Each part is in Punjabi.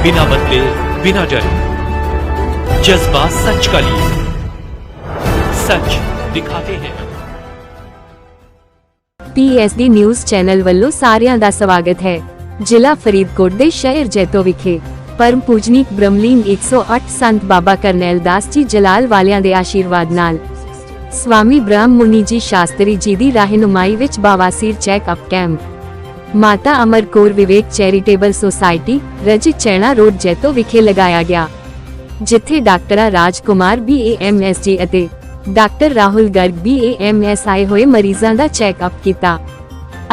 बिना बदले बिना डरे जज्बा सच का लिए सच दिखाते हैं ਪੀਐਸਡੀ ਨਿਊਜ਼ ਚੈਨਲ ਵੱਲੋਂ ਸਾਰਿਆਂ ਦਾ ਸਵਾਗਤ ਹੈ ਜ਼ਿਲ੍ਹਾ ਫਰੀਦਕੋਟ ਦੇ ਸ਼ਹਿਰ ਜੈਤੋ ਵਿਖੇ ਪਰਮ ਪੂਜਨੀਕ ਬ੍ਰਹਮਲੀਨ 108 ਸੰਤ ਬਾਬਾ ਕਰਨੈਲ ਦਾਸ ਜੀ ਜਲਾਲ ਵਾਲਿਆਂ ਦੇ ਆਸ਼ੀਰਵਾਦ ਨਾਲ ਸਵਾਮੀ ਬ੍ਰਹਮ ਮੁਨੀ ਜੀ ਸ਼ਾਸਤਰੀ ਜੀ ਦੀ ਰਹਿਨੁਮਾਈ ਵਿੱਚ ਬਾਵਾਸੀਰ checkup camp Mata Amar Kaur Vivek charitable society, Rajit Chaina road Jaito ਵਿਖੇ ਲਗਾਇਆ ਗਿਆ, ਜਿੱਥੇ ਡਾਕਟਰਾਂ ਰਾਜਕੁਮਾਰ ਬੀਏਐਮਐਸਜੀ ਅਤੇ ਡਾਕਟਰ ਰਾਹੁਲ ਗਰਗ ਬੀਏਐਮਐਸ ਆਏ ਹੋਏ ਮਰੀਜ਼ਾਂ ਦਾ ਚੈੱਕਅਪ ਕੀਤਾ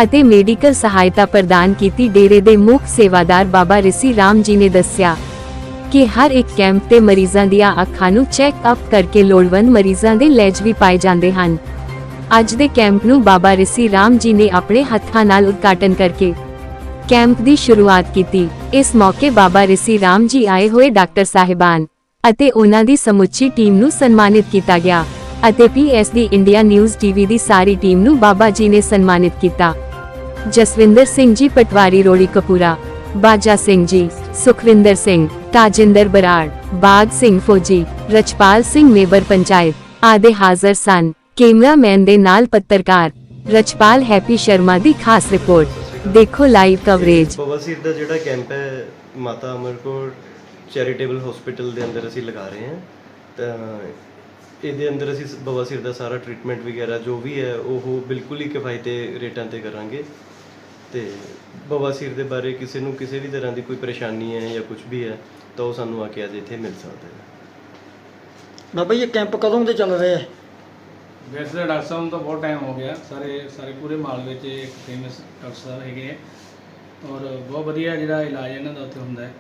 ਅਤੇ ਮੈਡੀਕਲ ਸਹਾਇਤਾ ਪ੍ਰਦਾਨ ਕੀਤੀ। ਡੇਰੇ ਦੇ ਮੁੱਖ ਸੇਵਾਦਾਰ ਬਾਬਾ ਰਿਸੀ ਰਾਮ ਜੀ ਨੇ ਦੱਸਿਆ ਕਿ ਹਰ ਇੱਕ ਕੈਂਪ ਤੇ ਮਰੀਜ਼ਾਂ ਦੀਆਂ ਅੱਖਾਂ ਨੂੰ ਚੈੱਕ ਅਪ ਕਰਕੇ ਲੋੜਵੰਦ ਮਰੀਜ਼ਾਂ ਦੇ ਲੈਜ ਵੀ ਪਾਏ ਜਾਂਦੇ ਹਨ। ਅੱਜ ਦੇ ਕੈਂਪ ਨੂੰ ਬਾਬਾ ਰਿਸੀ ਰਾਮ ਜੀ ਨੇ ਆਪਣੇ ਹੱਥਾਂ ਨਾਲ ਉਦਘਾਟਨ ਕਰਕੇ ਕੈਂਪ ਦੀ ਸ਼ੁਰੂਆਤ ਕੀਤੀ। ਇਸ ਮੌਕੇ ਬਾਬਾ ਰਿਸੀ ਰਾਮ ਜੀ ਆਏ ਹੋਏ ਡਾਕਟਰ ਸਾਹਿਬਾਨ ਅਤੇ ਉਹਨਾਂ ਦੀ ਸਮੁੱਚੀ ਟੀਮ ਨੂੰ ਸਨਮਾਨਿਤ ਕੀਤਾ ਗਿਆ ਅਤੇ ਪੀਐਸਡੀ ਇੰਡੀਆ ਨਿਊਜ਼ ਟੀਵੀ ਦੀ ਸਾਰੀ ਟੀਮ ਨੂੰ ਬਾਬਾ ਜੀ ਨੇ ਸਨਮਾਨਿਤ ਕੀਤਾ। ਜਸਵਿੰਦਰ ਸਿੰਘ ਜੀ, ਪਟਵਾਰੀ ਰੋੜੀ ਕਪੂਰਾ, ਬਾਜਾ ਸਿੰਘ ਜੀ, ਸੁਖਵਿੰਦਰ ਸਿੰਘ, ਤਾਜਿੰਦਰ ਬਰਾੜ, ਬਾਗ ਸਿੰਘ ਫੌਜੀ ਰਚਪਾਲ ਸਿੰਘ ਮੇਬਰ ਪੰਚਾਇਤ ਆਦੇ ਹਾਜ਼ਰ ਸਨ। ਕੈਮਰਾਮੈਨ ਦੇ ਨਾਲ ਪੱਤਰਕਾਰ ਰਚਪਾਲ ਹੈਪੀ ਸ਼ਰਮਾ ਦੀ ਖਾਸ ਰਿਪੋਰਟ। ਦੇਖੋ ਲਾਈਵ ਕਵਰੇਜ ਬਵਾਸੀਰ ਦਾ ਜਿਹੜਾ ਕੈਂਪ ਹੈ ਮਾਤਾ ਅਮਰਕੌਰ ਚੈਰੀਟੇਬਲ ਹਸਪੀਟਲ ਦੇ ਅੰਦਰ ਅਸੀਂ ਲਗਾ ਰਹੇ ਹਾਂ। ਤਾਂ ਇਹਦੇ ਅੰਦਰ ਅਸੀਂ ਬਵਾਸੀਰ ਦਾ ਸਾਰਾ ਟ੍ਰੀਟਮੈਂਟ ਵਗੈਰਾ ਜੋ ਵੀ ਹੈ ਉਹ ਬਿਲਕੁਲ ਹੀ ਕਿਫਾਇਤੀ ਰੇਟਾਂ ਤੇ ਕਰਾਂਗੇ। ਤੇ ਬਵਾਸੀਰ ਦੇ ਬਾਰੇ ਕਿਸੇ ਨੂੰ ਕਿਸੇ ਵੀ ਤਰ੍ਹਾਂ ਦੀ ਕੋਈ ਪਰੇਸ਼ਾਨੀ ਹੈ ਜਾਂ ਕੁਝ ਵੀ ਹੈ ਤਾਂ ਉਹ ਸਾਨੂੰ ਆ ਕੇ ਅੱਜ ਇੱਥੇ ਮਿਲ ਸਕਦਾ ਹੈ। ਬਾਬਾ ਜੀ ਇਹ ਕੈਂਪ ਕਦੋਂ ਦੇ ਚੱਲ ਰਹੇ ਆ ਵੈਸੇ ਤਾਂ ਡਾਕਟਰ ਸਾਹਿਬ ਨੂੰ ਤਾਂ ਬਹੁਤ ਟਾਈਮ ਹੋ ਗਿਆ। ਸਾਰੇ ਸਾਰੇ ਪੂਰੇ ਮਾਲ ਵਿੱਚ ਇੱਕ ਫੇਮਸ ਡਾਕਟਰ ਸਾਹਿਬ ਹੈਗੇ ਹੈ ਔਰ ਬਹੁਤ ਵਧੀਆ ਜਿਹੜਾ ਇਲਾਜ ਇਹਨਾਂ ਦਾ ਉੱਥੇ ਹੁੰਦਾ ਹੈ।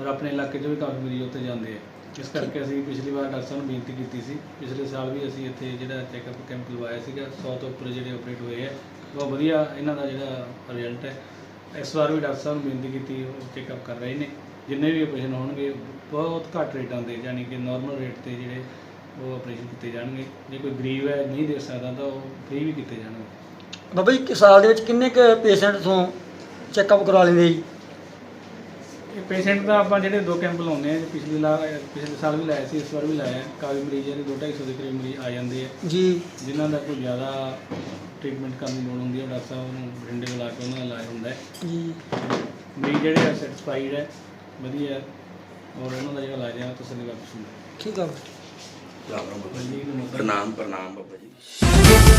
ਔਰ ਆਪਣੇ ਇਲਾਕੇ 'ਚੋਂ ਵੀ ਕਾਫੀ ਮਰੀਜ਼ ਉੱਥੇ ਜਾਂਦੇ ਆ। ਇਸ ਕਰਕੇ ਅਸੀਂ ਪਿਛਲੀ ਵਾਰ ਡਾਕਟਰ ਸਾਹਿਬ ਨੂੰ ਬੇਨਤੀ ਕੀਤੀ ਸੀ। ਪਿਛਲੇ ਸਾਲ ਵੀ ਅਸੀਂ ਇੱਥੇ ਜਿਹੜਾ ਚੈੱਕਅਪ ਕੈਂਪ ਲਵਾਇਆ ਸੀਗਾ 100 ਤੋਂ ਉੱਪਰ ਜਿਹੜੇ ਆਪਰੇਟ ਹੋਏ ਆ। ਬਹੁਤ ਵਧੀਆ ਇਹਨਾਂ ਦਾ ਜਿਹੜਾ ਰਿਜ਼ਲਟ ਹੈ। ਇਸ ਵਾਰ ਵੀ ਡਾਕਟਰ ਸਾਹਿਬ ਨੂੰ ਬੇਨਤੀ ਕੀਤੀ ਉਹ ਚੈੱਕਅਪ ਕਰ ਰਹੇ ਨੇ। ਜਿੰਨੇ ਵੀ ਆਪਰੇਸ਼ਨ ਹੋਣਗੇ ਬਹੁਤ ਘੱਟ ਰੇਟਾਂ ਤੇ ਯਾਨੀ ਕਿ ਨਾਰਮਲ ਰੇਟ ਤੇ ਜਿਹੜੇ ਉਹ ਆਪਰੇਸ਼ਨ ਕੀਤੇ ਜਾਣਗੇ। ਜੇ ਕੋਈ ਗਰੀਬ ਹੈ ਨਹੀਂ ਦੇ ਸਕਦਾ ਤਾਂ ਉਹ ਫ੍ਰੀ ਵੀ ਕੀਤੇ ਜਾਣਗੇ। ਬਾਬਾ ਜੀ ਕਿ ਸਾਲ ਦੇ ਵਿੱਚ ਕਿੰਨੇ ਕੁ ਪੇਸ਼ੈਂਟ ਤੋਂ ਚੈੱਕਅਪ ਕਰਵਾ ਲੈਂਦੇ ਜੀ? ਇਹ ਪੇਸ਼ੈਂਟ ਦਾ ਆਪਾਂ ਜਿਹੜੇ ਦੋ ਕੈਂਪ ਲਾਉਂਦੇ ਆ ਪਿਛਲੇ ਲਾ ਪਿਛਲੇ ਸਾਲ ਵੀ ਲਾਇਆ ਸੀ ਇਸ ਵਾਰ ਵੀ ਲਾਇਆ। ਕਾਫੀ ਮਰੀਜ਼ ਜਿਹੜੇ ਦੋ 250 ਦੇ ਕਰੀਬ ਮਰੀਜ਼ ਆ ਜਾਂਦੇ ਆ। ਜੀ। ਜਿਨ੍ਹਾਂ ਦਾ ਕੋਈ ਜ਼ਿਆਦਾ ਟ੍ਰੀਟਮੈਂਟ ਕਰਨ ਦੀ ਲੋੜ ਹੁੰਦੀ ਹੈ ਡਾਕਟਰ ਸਾਹਿਬ ਨੂੰ ਬਰਿੰਡੇ ਬੁਲਾ ਕੇ ਉਹਨਾਂ ਦਾ ਇਲਾਜ ਹੁੰਦਾ ਹੈ। ਜੀ। ਮਰੀਜ਼ ਜਿਹੜੇ ਆ ਸੈਟੀਸਫਾਈਡ ਹੈ ਵਧੀਆ ਹੈ ਔਰ ਉਹਨਾਂ ਦਾ ਜਿਹੜਾ ਇਲਾਜ ਹੈ ਉਹ ਤਸੱਲੀ ਬਖਸ਼ ਹੁੰਦਾ ਹੈ। ਠੀਕ ਆ ਪ੍ਰਣਾਮ ਪ੍ਰਣਾਮ ਬਾਬਾ ਜੀ।